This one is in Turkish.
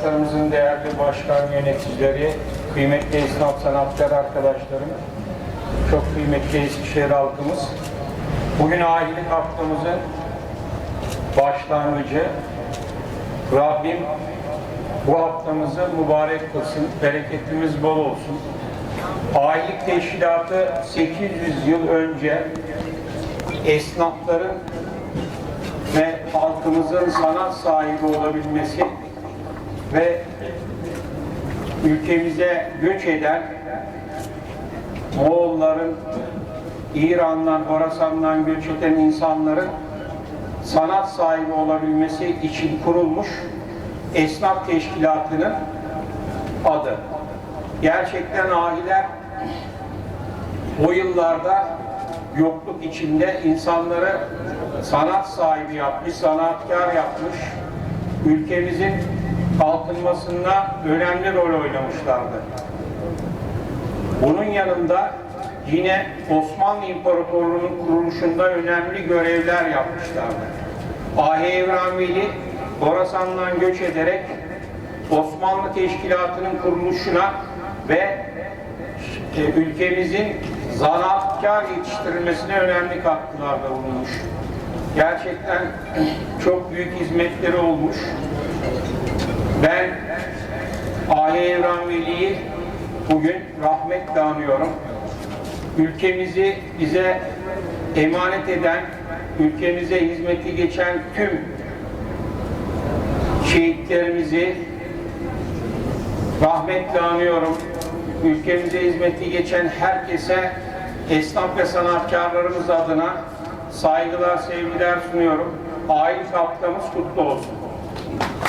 arkadaşlarımızın değerli başkan yöneticileri, kıymetli esnaf sanatçılar arkadaşlarım, çok kıymetli Eskişehir halkımız. Bugün ahilik haftamızın başlangıcı. Rabbim bu haftamızı mübarek kılsın, bereketimiz bol olsun. Ahilik teşkilatı 800 yıl önce esnafların ve halkımızın sanat sahibi olabilmesi ve ülkemize göç eden Moğolların, İran'dan, Horasan'dan göç eden insanların sanat sahibi olabilmesi için kurulmuş esnaf teşkilatının adı. Gerçekten ahiler o yıllarda yokluk içinde insanları sanat sahibi yapmış, sanatkar yapmış, ülkemizin kalkınmasında önemli rol oynamışlardı. Bunun yanında yine Osmanlı İmparatorluğu'nun kuruluşunda önemli görevler yapmışlardı. Ahi Evran Veli, Horasan'dan göç ederek Osmanlı Teşkilatı'nın kuruluşuna ve e, ülkemizin zanaatkar yetiştirilmesine önemli katkılarda bulunmuş. Gerçekten çok büyük hizmetleri olmuş. Veli'yi bugün rahmetle anıyorum. Ülkemizi bize emanet eden, ülkemize hizmeti geçen tüm şehitlerimizi rahmetle anıyorum. Ülkemize hizmeti geçen herkese esnaf ve sanatkarlarımız adına saygılar, sevgiler sunuyorum. Aile haftamız kutlu olsun.